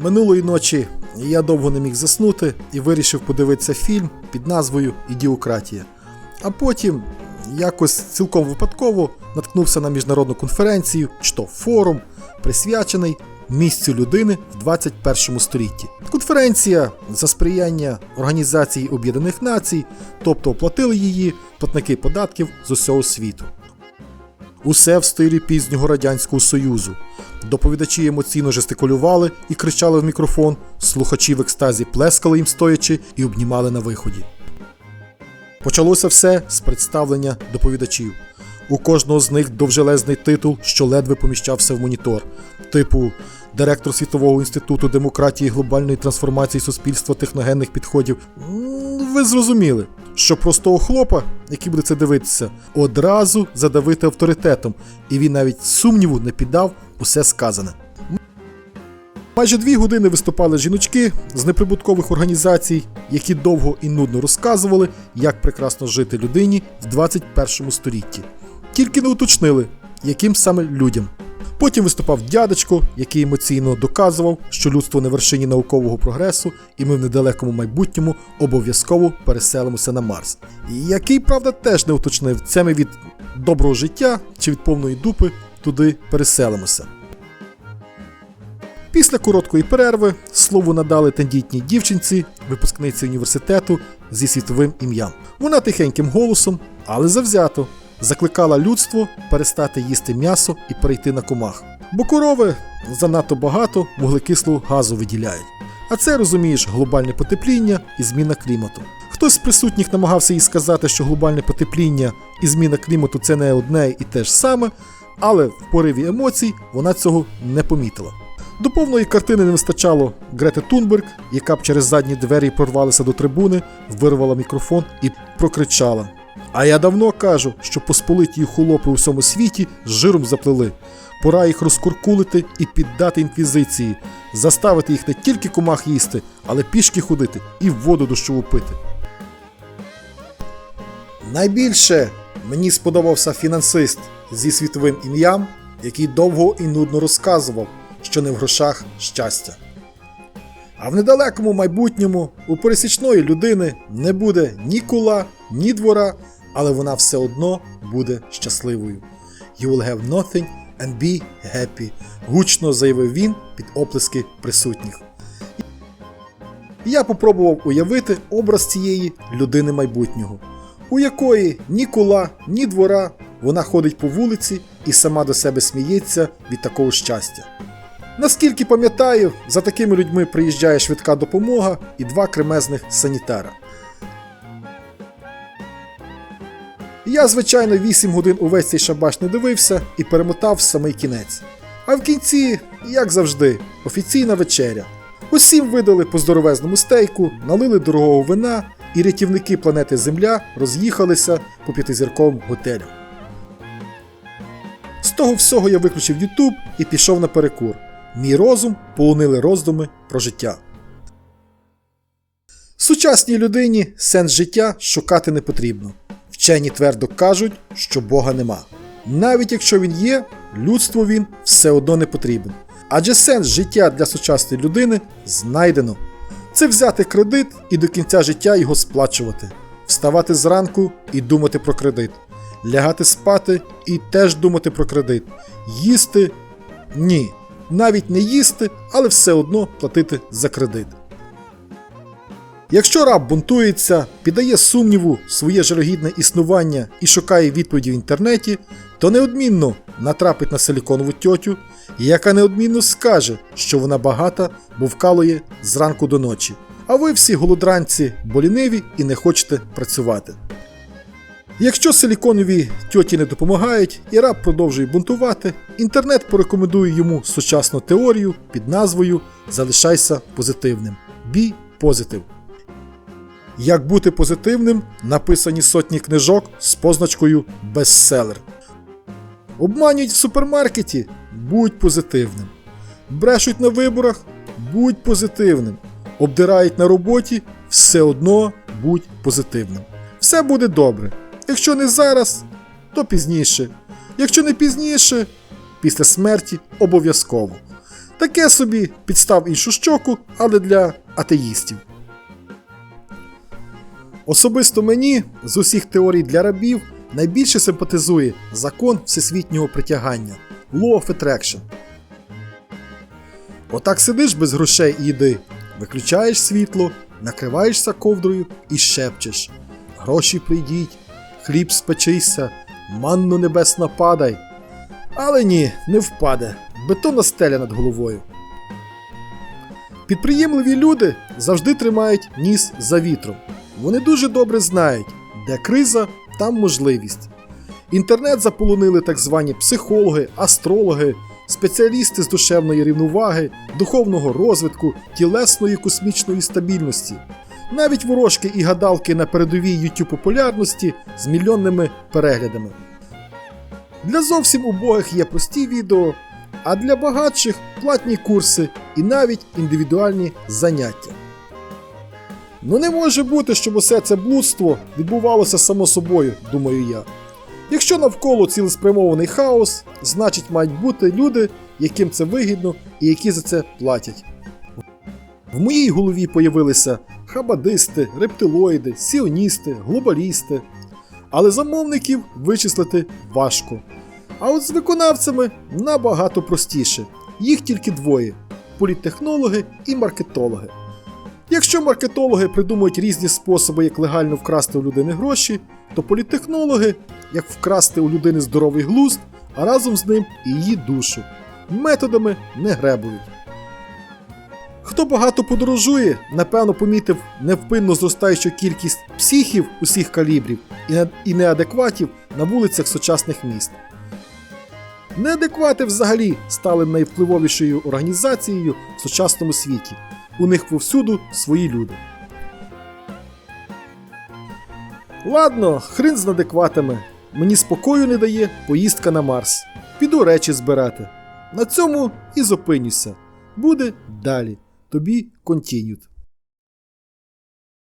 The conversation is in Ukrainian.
Минулої ночі я довго не міг заснути і вирішив подивитися фільм під назвою Ідіократія. А потім якось цілком випадково наткнувся на міжнародну конференцію, чи то форум, присвячений місцю людини в 21 столітті. Конференція за сприяння Організації Об'єднаних Націй, тобто оплатили її платники податків з усього світу. Усе в стилі пізнього Радянського Союзу. Доповідачі емоційно жестикулювали і кричали в мікрофон, слухачі в екстазі плескали їм стоячи і обнімали на виході. Почалося все з представлення доповідачів. У кожного з них довжелезний титул, що ледве поміщався в монітор, типу директор Світового інституту демократії і глобальної трансформації суспільства техногенних підходів. Ви зрозуміли, що простого хлопа, який буде це дивитися, одразу задавити авторитетом, і він навіть сумніву не піддав усе сказане. Майже дві години виступали жіночки з неприбуткових організацій, які довго і нудно розказували, як прекрасно жити людині в 21 столітті. Тільки не уточнили, яким саме людям. Потім виступав дядечко, який емоційно доказував, що людство на вершині наукового прогресу, і ми в недалекому майбутньому обов'язково переселимося на Марс. Який, правда, теж не уточнив, це ми від доброго життя чи від повної дупи туди переселимося. Після короткої перерви слово надали тендітній дівчинці, випускниці університету зі світовим ім'ям. Вона тихеньким голосом, але завзято, закликала людство перестати їсти м'ясо і перейти на комах. Бо корови занадто багато вуглекислого газу виділяють. А це розумієш глобальне потепління і зміна клімату. Хтось з присутніх намагався їй сказати, що глобальне потепління і зміна клімату це не одне і те ж саме, але в пориві емоцій вона цього не помітила. До повної картини не вистачало Грети Тунберг, яка б через задні двері прорвалася до трибуни, вирвала мікрофон і прокричала: А я давно кажу, що посполиті хлопи у всьому світі з жиром заплели. Пора їх розкуркулити і піддати інквізиції, заставити їх не тільки комах їсти, але пішки ходити і воду дощову пити. Найбільше мені сподобався фінансист зі світовим ім'ям, який довго і нудно розказував, що не в грошах щастя. А в недалекому майбутньому у пересічної людини не буде ні кула, ні двора, але вона все одно буде щасливою. You will have nothing and be happy, гучно заявив він під оплески присутніх. Я попробував уявити образ цієї людини майбутнього, у якої ні кула, ні двора, вона ходить по вулиці і сама до себе сміється від такого щастя. Наскільки пам'ятаю, за такими людьми приїжджає швидка допомога і два кремезних санітара. Я, звичайно, 8 годин увесь цей шабаш не дивився і перемотав самий кінець. А в кінці, як завжди, офіційна вечеря. Усім видали по здоровезному стейку, налили дорогого вина, і рятівники планети Земля роз'їхалися по п'ятизірковим готелям. З того всього я виключив YouTube і пішов на перекур. Мій розум полонили роздуми про життя. Сучасній людині сенс життя шукати не потрібно. Вчені твердо кажуть, що Бога нема. Навіть якщо він є, людству він все одно не потрібен. Адже сенс життя для сучасної людини знайдено. Це взяти кредит і до кінця життя його сплачувати, вставати зранку і думати про кредит, лягати спати і теж думати про кредит, їсти ні, навіть не їсти, але все одно платити за кредит. Якщо раб бунтується, піддає сумніву своє жалюгідне існування і шукає відповіді в інтернеті, то неодмінно натрапить на силіконову тьотю, яка неодмінно скаже, що вона багата, бо вкалує зранку до ночі. А ви всі голодранці боліниві і не хочете працювати. Якщо силіконові тьоті не допомагають і раб продовжує бунтувати, інтернет порекомендує йому сучасну теорію під назвою Залишайся позитивним. Be positive. Як бути позитивним, написані сотні книжок з позначкою бестселер. Обманюють в супермаркеті будь позитивним. Брешуть на виборах будь позитивним. Обдирають на роботі все одно будь позитивним. Все буде добре. Якщо не зараз, то пізніше. Якщо не пізніше, після смерті обов'язково. Таке собі підстав іншу щоку, але для атеїстів. Особисто мені з усіх теорій для рабів найбільше симпатизує закон всесвітнього притягання Law of Attraction. Отак сидиш без грошей і їди, виключаєш світло, накриваєшся ковдрою і шепчеш. Гроші прийдіть, хліб спечися, манну небесна падай. Але ні, не впаде. Бетонна стеля над головою. Підприємливі люди завжди тримають ніс за вітром. Вони дуже добре знають, де криза, там можливість. Інтернет заполонили так звані психологи, астрологи, спеціалісти з душевної рівноваги, духовного розвитку, тілесної космічної стабільності. Навіть ворожки і гадалки на передовій YouTube популярності з мільйонними переглядами. Для зовсім убогих є прості відео, а для багатших платні курси і навіть індивідуальні заняття. Ну не може бути, щоб усе це блудство відбувалося само собою, думаю я. Якщо навколо цілеспрямований хаос, значить мають бути люди, яким це вигідно і які за це платять. В моїй голові появилися хабадисти, рептилоїди, сіоністи, глобалісти. Але замовників вичислити важко. А от з виконавцями набагато простіше. Їх тільки двоє: політтехнологи і маркетологи. Якщо маркетологи придумують різні способи, як легально вкрасти у людини гроші, то політтехнологи як вкрасти у людини здоровий глузд, а разом з ним і її душу. Методами не гребують. Хто багато подорожує, напевно помітив невпинно зростаючу кількість психів усіх калібрів і неадекватів на вулицях сучасних міст. Неадеквати взагалі стали найвпливовішою організацією в сучасному світі. У них повсюду свої люди. Ладно, хрен з неадекватами. Мені спокою не дає поїздка на Марс. Піду речі збирати. На цьому і зупинюся. Буде далі. Тобі континют.